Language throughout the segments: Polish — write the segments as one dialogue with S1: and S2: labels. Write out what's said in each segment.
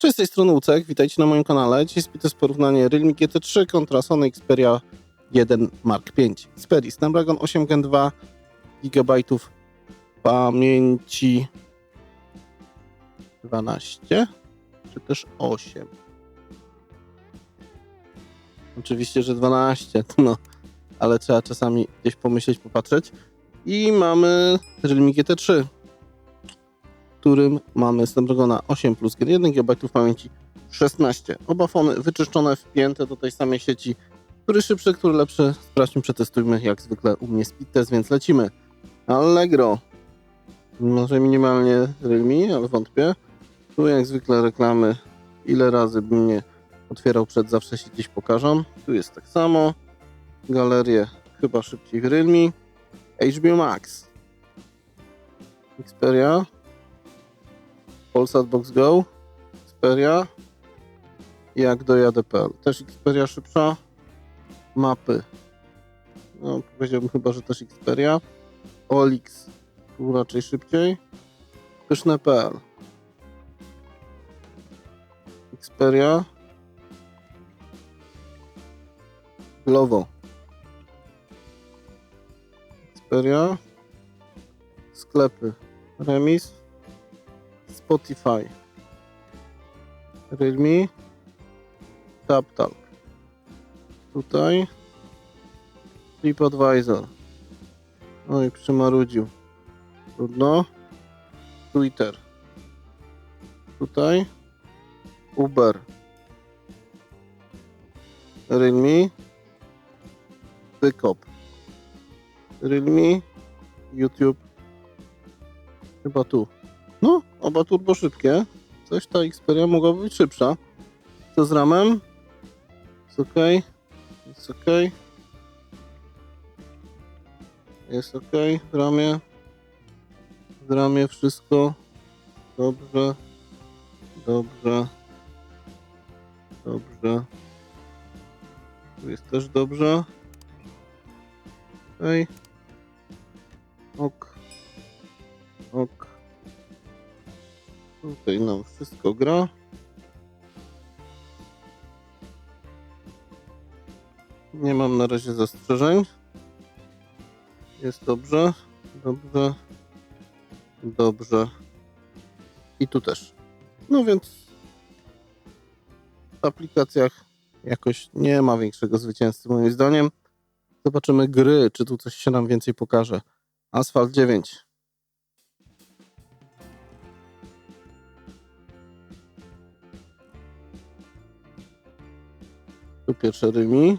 S1: Cześć, z tej strony Ucek, witajcie na moim kanale. Dzisiaj jest jest porównanie Realme GT3 kontra Sony Xperia 1 Mark V. Xperia Snapdragon 8 Gen 2 GB pamięci 12 czy też 8. Oczywiście, że 12, no, ale trzeba czasami gdzieś pomyśleć, popatrzeć. I mamy Realme GT3 którym mamy Snapdragona 8 plus Gen 1 GB pamięci 16. Oba fony wyczyszczone, wpięte do tej samej sieci. Który szybszy, który lepszy? Sprawdźmy, przetestujmy jak zwykle u mnie speed test, więc lecimy. Allegro. Może minimalnie Realme, ale wątpię. Tu jak zwykle reklamy. Ile razy bym nie otwierał przed, zawsze się gdzieś pokażą. Tu jest tak samo. Galerię chyba szybciej w Realme. HBO Max. Xperia. Polsat Box Go, Xperia i jak dojadę.pl. Też Xperia szybsza. Mapy. No, powiedziałbym chyba, że też Xperia. Olix tu raczej szybciej. Pyszne.pl Xperia. Glovo. Xperia. Sklepy. Remis. Spotify, Realme, TapTalk. Tutaj TripAdvisor. Oj, przymarudził. Trudno. Twitter. Tutaj Uber. Realme. Wykop. Realme. YouTube. Chyba tu. No, oba turbo szybkie. Coś ta Xperia mogłaby być szybsza. Co z ramem? Jest ok. Jest ok. Jest ok. W ramie. W ramie wszystko dobrze. Dobrze. Dobrze. Tu jest też dobrze. Ok. Ok. Ok. Tutaj nam wszystko gra. Nie mam na razie zastrzeżeń. Jest dobrze, dobrze, dobrze. I tu też. No więc w aplikacjach jakoś nie ma większego zwycięzcy moim zdaniem. Zobaczymy gry, czy tu coś się nam więcej pokaże. Asphalt 9. Tu pierwsze Rymi.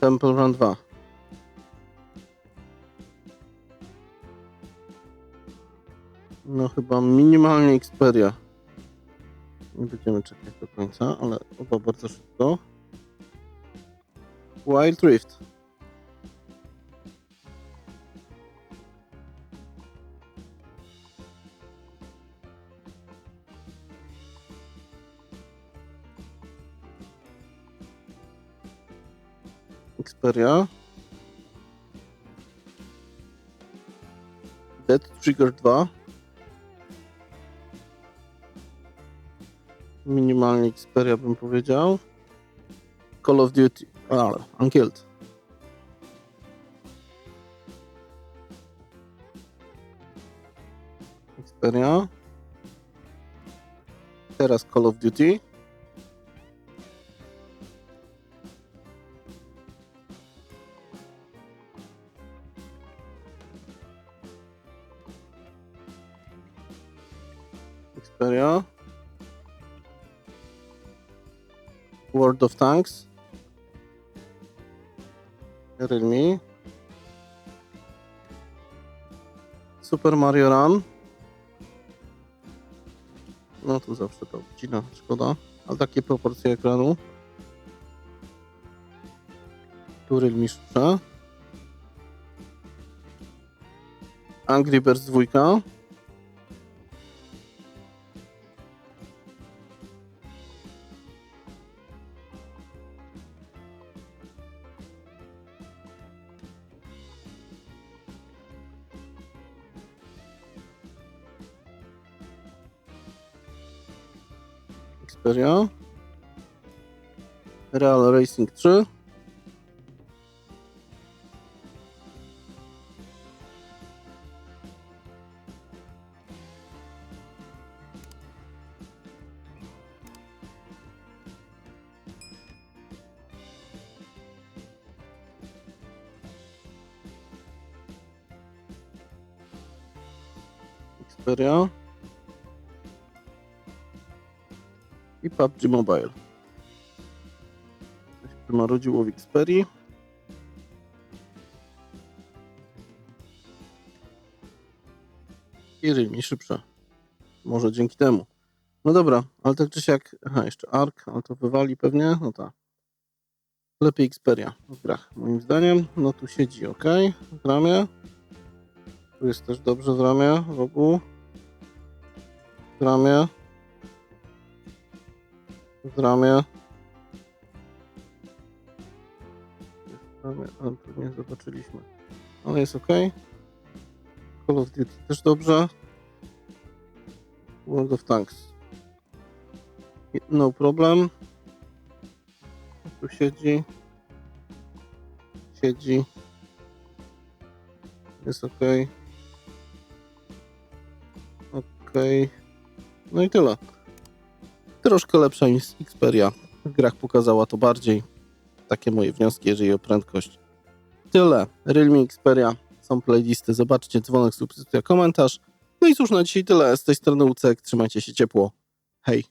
S1: Temple Run 2. No chyba minimalnie Xperia. Nie będziemy czekać do końca, ale oba bardzo szybko. Wild Rift. Xperia. Dead Trigger 2. Minimalnie Xperia bym powiedział. Call of Duty, ale Unkilled. Xperia. Teraz Call of Duty. Xperia. World of Tanks. Realme. Super Mario Run. No tu zawsze to wcina, szkoda. Ale takie proporcje ekranu. Tu Realme szybsze. Angry Birds 2. Xperia. Real Racing 3. Xperia. I PUBG Mobile. Ktoś marudziło w Xperii. I Realme szybsze. Może dzięki temu. No dobra, ale tak czy siak... Aha, jeszcze ARK, ale to wywali pewnie. No tak. Lepiej Xperia w grach, moim zdaniem. No tu siedzi, ok. W ramie. Tu jest też dobrze w ramię, w rogu. W ramię. W ramię. W ramię, ale tu nie zobaczyliśmy. Ale jest ok. Call of Duty też dobrze. World of Tanks. No problem. Tu siedzi. Siedzi. Jest ok. Ok. No i tyle. Troszkę lepsza niż Xperia. W grach pokazała to bardziej. Takie moje wnioski, jeżeli o prędkość. Tyle. Realme Xperia. Są playlisty. Zobaczcie dzwonek, subskrypcja, komentarz. No i cóż, na dzisiaj tyle. Z tej strony Ucek. Trzymajcie się ciepło. Hej.